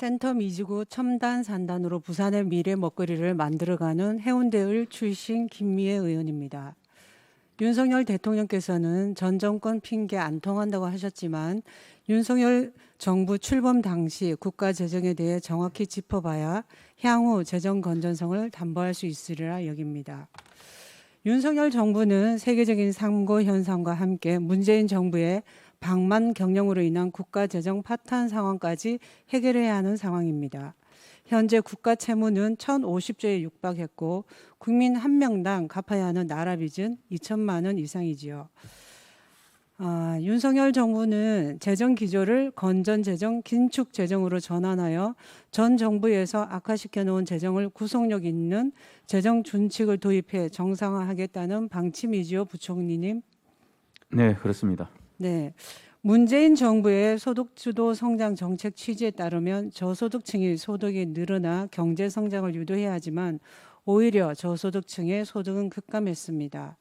센터 미지구 첨단 산단으로 부산의 미래 먹거리를 만들어가는 해운대을 출신 김미애 의원입니다. 윤석열 대통령께서는 전 정권 핑계 안 통한다고 하셨지만 윤석열 정부 출범 당시 국가 재정에 대해 정확히 짚어봐야 향후 재정 건전성을 담보할 수 있으리라 여깁니다. 윤석열 정부는 세계적인 상고 현상과 함께 문재인 정부의 방만 경영으로 인한 국가 재정 파탄 상황까지 해결해야 하는 상황입니다. 현재 국가 채무는 1,050조에 육박했고 국민 한 명당 갚아야 하는 나라 빚은 2천만 원 이상이지요. 아, 윤석열 정부는 재정 기조를 건전 재정, 긴축 재정으로 전환하여 전 정부에서 악화시켜 놓은 재정을 구속력 있는 재정 준칙을 도입해 정상화하겠다는 방침이지요, 부총리님. 네, 그렇습니다. 네. 문재인 정부의 소득 주도 성장 정책 취지에 따르면 저소득층의 소득이 늘어나 경제 성장을 유도해야 하지만 오히려 저소득층의 소득은 급감했습니다.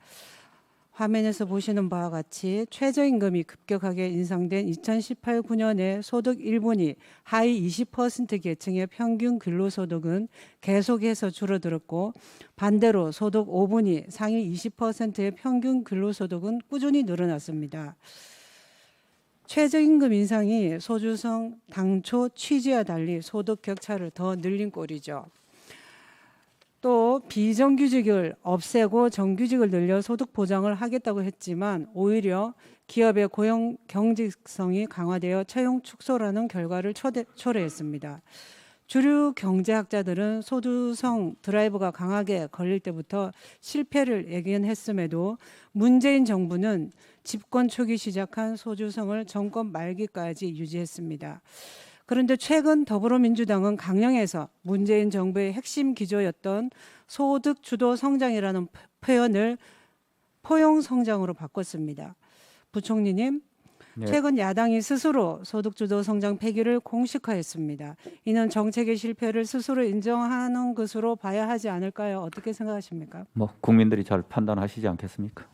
화면에서 보시는 바와 같이 최저임금이 급격하게 인상된 2018, 9년에 소득 1분위 하위 20% 계층의 평균 근로소득은 계속해서 줄어들었고 반대로 소득 5분위 상위 20%의 평균 근로소득은 꾸준히 늘어났습니다. 최저임금 인상이 소주성 당초 취지와 달리 소득 격차를 더 늘린 꼴이죠. 또 비정규직을 없애고 정규직을 늘려 소득 보장을 하겠다고 했지만 오히려 기업의 고용 경직성이 강화되어 채용 축소라는 결과를 초대, 초래했습니다. 주류 경제학자들은 소두성 드라이브가 강하게 걸릴 때부터 실패를 예견했음에도 문재인 정부는 집권 초기 시작한 소주성을 정권 말기까지 유지했습니다. 그런데 최근 더불어민주당은 강령에서 문재인 정부의 핵심 기조였던 소득 주도 성장이라는 표현을 포용 성장으로 바꿨습니다. 부총리님, 네. 최근 야당이 스스로 소득 주도 성장 폐기를 공식화했습니다. 이는 정책의 실패를 스스로 인정하는 것으로 봐야 하지 않을까요? 어떻게 생각하십니까? 뭐 국민들이 잘 판단하시지 않겠습니까?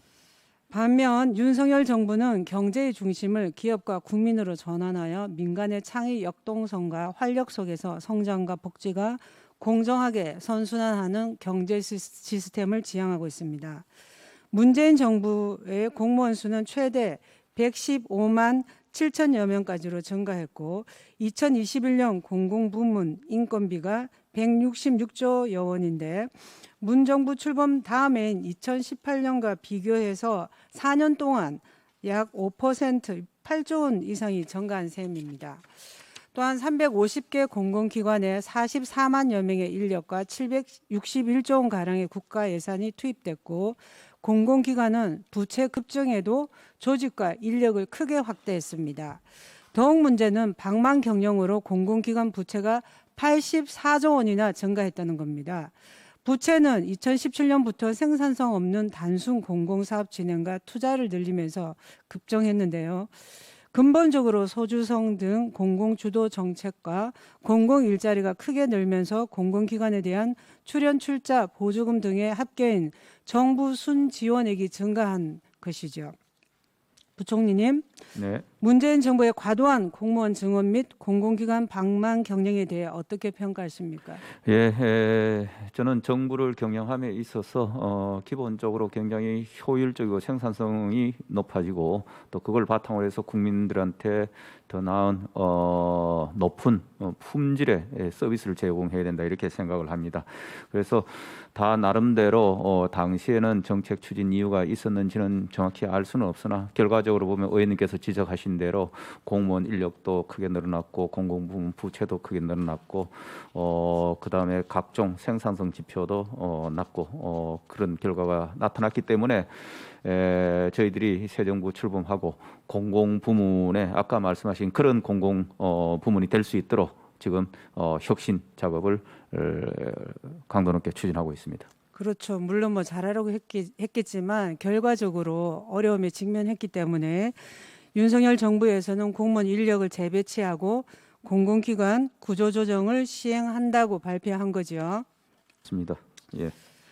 반면 윤석열 정부는 경제의 중심을 기업과 국민으로 전환하여 민간의 창의 역동성과 활력 속에서 성장과 복지가 공정하게 선순환하는 경제 시- 시스템을 지향하고 있습니다. 문재인 정부의 공무원 수는 최대 115만 7천여 명까지로 증가했고 2021년 공공부문 인건비가 166조여 원인데 문정부 출범 다음해인 2018년과 비교해서 4년 동안 약 5% 8조 원 이상이 증가한 셈입니다. 또한 350개 공공기관에 44만여 명의 인력과 761조 원 가량의 국가 예산이 투입됐고 공공기관은 부채 급증에도 조직과 인력을 크게 확대했습니다. 더욱 문제는 방만 경영으로 공공기관 부채가 84조 원이나 증가했다는 겁니다. 부채는 2017년부터 생산성 없는 단순 공공사업 진행과 투자를 늘리면서 급증했는데요. 근본적으로 소주성 등 공공 주도 정책과 공공 일자리가 크게 늘면서 공공기관에 대한 출연 출자 보조금 등의 합계인 정부 순 지원액이 증가한 것이죠. 부총리님, 네. 문재인 정부의 과도한 공무원 증원 및 공공기관 방만 경영에 대해 어떻게 평가하십니까? 예, 에, 저는 정부를 경영함에 있어서 어, 기본적으로 굉장히 효율적이고 생산성이 높아지고 또 그걸 바탕으로 해서 국민들한테 더 나은 어, 높은 어, 품질의 예, 서비스를 제공해야 된다 이렇게 생각을 합니다. 그래서 다 나름대로 어, 당시에는 정책 추진 이유가 있었는지는 정확히 알 수는 없으나 결과적으로 보면 의원님께서 지적하신 대로 공무원 인력도 크게 늘어났고 공공부문 부채도 크게 늘어났고 어, 그다음에 각종 생산성 지표도 어, 낮고 어, 그런 결과가 나타났기 때문에 에, 저희들이 새 정부 출범하고 공공 부문에 아까 말씀하신 그런 공공 어, 부문이 될 수 있도록 지금 어, 혁신 작업을 어, 강도 높게 추진하고 있습니다. 그렇죠. 물론 뭐 잘하려고 했기, 했겠지만 결과적으로 어려움에 직면했기 때문에 윤석열 정부에서는 공무원 인력을 재배치하고 공공기관 구조조정을 시행한다고 발표한 거죠. 맞습니다. 예.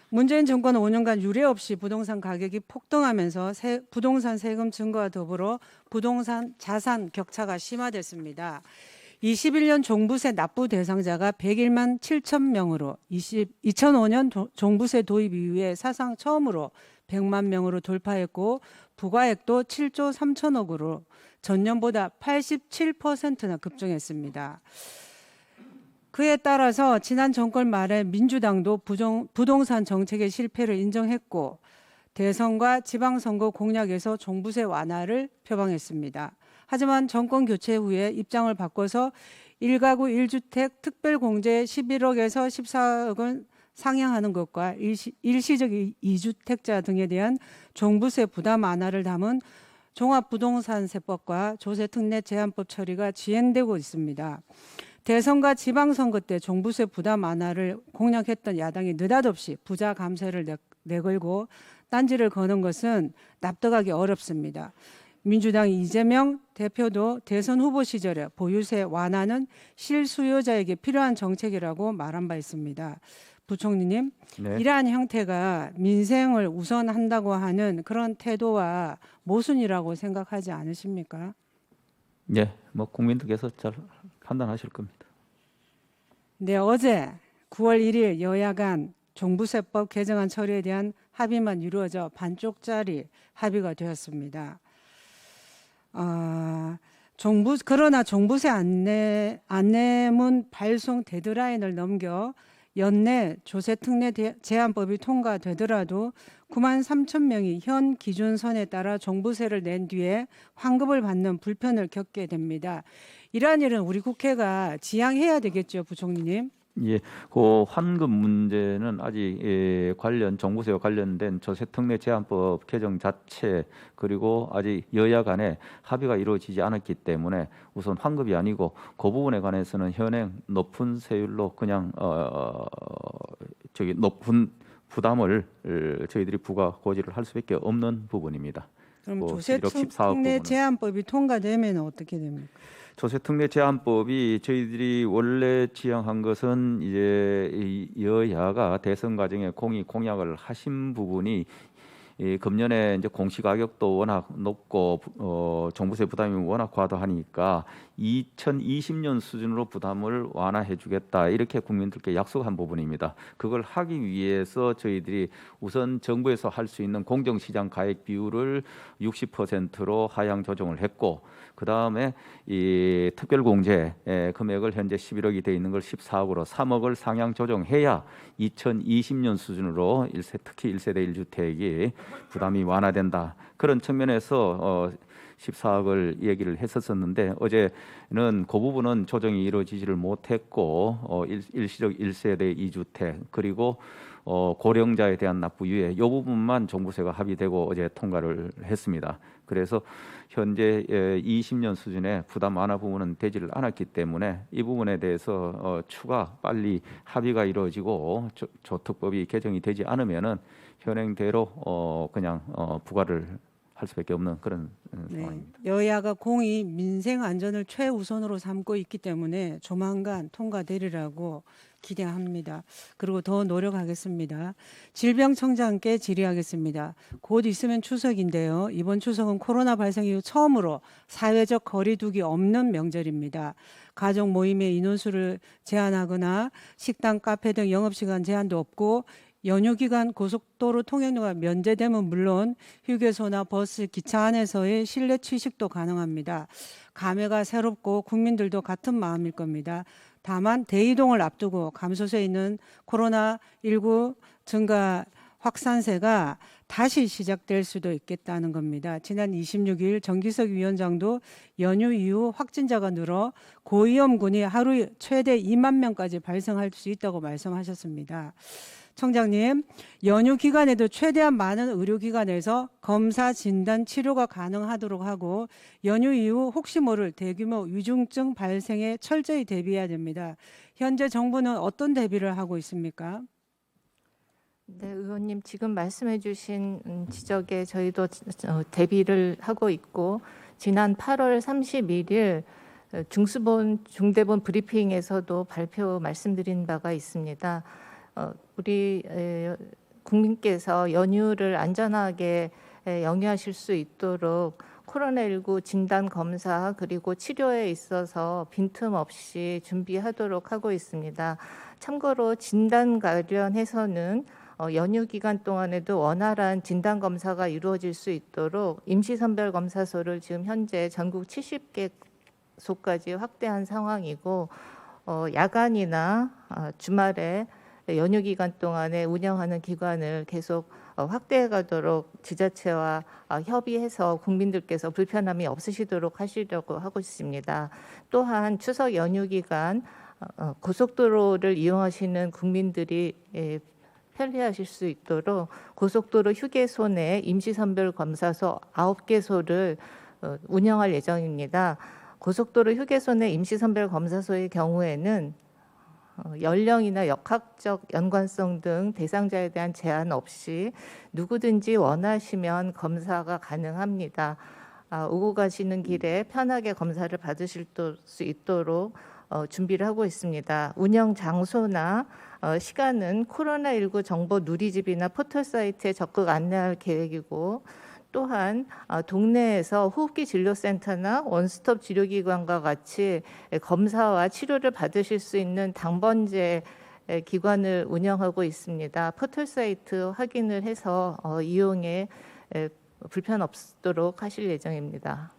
문재인 정권 5년간 유례 없이 부동산 가격이 폭등하면서 세, 부동산 세금 증가와 더불어 부동산 자산 격차가 심화됐습니다. 21년 종부세 납부 대상자가 101만 7천 명으로 20, 2005년 도- 종부세 도입 이후에 사상 처음으로 100만 명으로 돌파했고 부과액도 7조 3천억으로 전년보다 87%나 급증했습니다. 그에 따라서 지난 정권 말에 민주당도 부정, 부동산 정책의 실패를 인정했고 대선과 지방선거 공약에서 종부세 완화를 표방했습니다. 하지만 정권 교체 후에 입장을 바꿔서 1가구 1주택 특별공제 11억에서 14억은 상향하는 것과 일시, 일시적 이- 이주택자 등에 대한 종부세 부담 완화를 담은 종합부동산세법과 조세특례 제한법 처리가 지연되고 있습니다. 대선과 지방선거 때 종부세 부담 완화를 공약했던 야당이 느닷없이 부자 감세를 내, 내걸고 딴지를 거는 것은 납득하기 어렵습니다. 민주당 이재명 대표도 대선 후보 시절에 보유세 완화는 실수요자에게 필요한 정책이라고 말한 바 있습니다. 부총리님, 네. 이러한 형태가 민생을 우선한다고 하는 그런 태도와 모순이라고 생각하지 않으십니까? 예, 뭐 국민들께서 잘 판단하실 겁니다. 네, 어제 9월 1일 여야 간 종부세법 개정안 처리에 대한 합의만 이루어져 반쪽짜리 합의가 되었습니다. 아, 종부 그러나 종부세 안내 안내문 발송 데드라인을 넘겨 연내 조세 특례 대- 제한법이 통과되더라도 9만 3천 명이 현 기준선에 따라 종부세를 낸 뒤에 환급을 받는 불편을 겪게 됩니다. 이러한 일은 우리 국회가 지양해야 되겠죠, 부총리님. 예, 그 환급 문제는 아직 예, 관련 정부세와 관련된 조세특례 제한법 개정 자체 그리고 아직 여야 간에 합의가 이루어지지 않았기 때문에 우선 환급이 아니고 그 부분에 관해서는 현행 높은 세율로 그냥 어 저기 높은 부담을 어, 저희들이 부과 고지를 할 수밖에 없는 부분입니다. 그럼 뭐 1억 14억 조세특례. 제한법이 통과되면 어떻게 됩니까? 조세특례 제한법이 저희들이 원래 지향한 것은 이제 이 여야가 대선 과정에 공이 공약을 하신 부분이 이 금년에 이제 공시 가격도 워낙 높고 어 종부세 부담이 워낙 과도하니까 2020년 수준으로 부담을 완화해 주겠다 이렇게 국민들께 약속한 부분입니다. 그걸 하기 위해서 저희들이 우선 정부에서 할 수 있는 공정시장 가액 비율을 60%로 하향 조정을 했고 그 다음에 이 특별공제 의 금액을 현재 11억이 돼 있는 걸 14억으로 3억을 상향 조정해야 2020년 수준으로 일세 특히 1세대 1주택이 부담이 완화된다. 그런 측면에서 어 14억을 얘기를 했었었는데 어제는 그 부분은 조정이 이루어지지를 못했고 어 일, 일시적 1세대 2주택 그리고 어 고령자에 대한 납부 유예 이 부분만 종부세가 합의되고 어제 통과를 했습니다. 그래서 현재 예, 20년 수준의 부담 완화 부분은 되지를 않았기 때문에 이 부분에 대해서 어, 추가 빨리 합의가 이루어지고 조, 조특법이 개정이 되지 않으면은 현행대로 어, 그냥 어, 부과를 할 수밖에 없는 그런 음, 네. 상황입니다. 여야가 공이 민생 안전을 최우선으로 삼고 있기 때문에 조만간 통과되리라고 기대합니다. 그리고 더 노력하겠습니다. 질병청장께 질의하겠습니다. 곧 있으면 추석인데요. 이번 추석은 코로나 발생 이후 처음으로 사회적 거리두기 없는 명절입니다. 가족 모임의 인원수를 제한하거나 식당, 카페 등 영업시간 제한도 없고 연휴 기간 고속도로 통행료가 면제되면 물론 휴게소나 버스, 기차 안에서의 실내 취식도 가능합니다. 감회가 새롭고 국민들도 같은 마음일 겁니다. 다만 대이동을 앞두고 감소세 있는 코로나 19 증가 확산세가 다시 시작될 수도 있겠다는 겁니다. 지난 26일 정기석 위원장도 연휴 이후 확진자가 늘어 고위험군이 하루 최대 2만 명까지 발생할 수 있다고 말씀하셨습니다. 청장님, 연휴 기간에도 최대한 많은 의료기관에서 검사, 진단, 치료가 가능하도록 하고 연휴 이후 혹시 모를 대규모 위중증 발생에 철저히 대비해야 됩니다. 현재 정부는 어떤 대비를 하고 있습니까? 네, 의원님 지금 말씀해 주신 음, 지적에 저희도 어, 대비를 하고 있고 지난 8월 31일 어, 중수본 중대본 브리핑에서도 발표 말씀드린 바가 있습니다. 어, 우리 에, 국민께서 연휴를 안전하게 에, 영유하실 수 있도록 코로나19 진단 검사 그리고 치료에 있어서 빈틈 없이 준비하도록 하고 있습니다. 참고로 진단 관련해서는 어, 연휴 기간 동안에도 원활한 진단 검사가 이루어질 수 있도록 임시 선별 검사소를 지금 현재 전국 70개 소까지 확대한 상황이고 어, 야간이나 어, 주말에 연휴 기간 동안에 운영하는 기관을 계속 어, 확대해 가도록 지자체와 어, 협의해서 국민들께서 불편함이 없으시도록 하시려고 하고 있습니다. 또한 추석 연휴 기간 어, 어, 고속도로를 이용하시는 국민들이 예, 편리하실 수 있도록 고속도로 휴게소 내 임시선별 검사소 9개소를 어, 운영할 예정입니다. 고속도로 휴게소 내 임시선별 검사소의 경우에는 어, 연령이나 역학적 연관성 등 대상자에 대한 제한 없이 누구든지 원하시면 검사가 가능합니다. 아, 오고 가시는 길에 편하게 검사를 받으실 또- 수 있도록 어, 준비를 하고 있습니다. 운영 장소나 어, 시간은 코로나19 정보 누리집이나 포털 사이트에 적극 안내할 계획이고 또한 아, 동네에서 호흡기 진료센터나 원스톱 치료기관과 같이 검사와 치료를 받으실 수 있는 당번제 기관을 운영하고 있습니다. 포털 사이트 확인을 해서 어, 이용에 에, 불편 없도록 하실 예정입니다.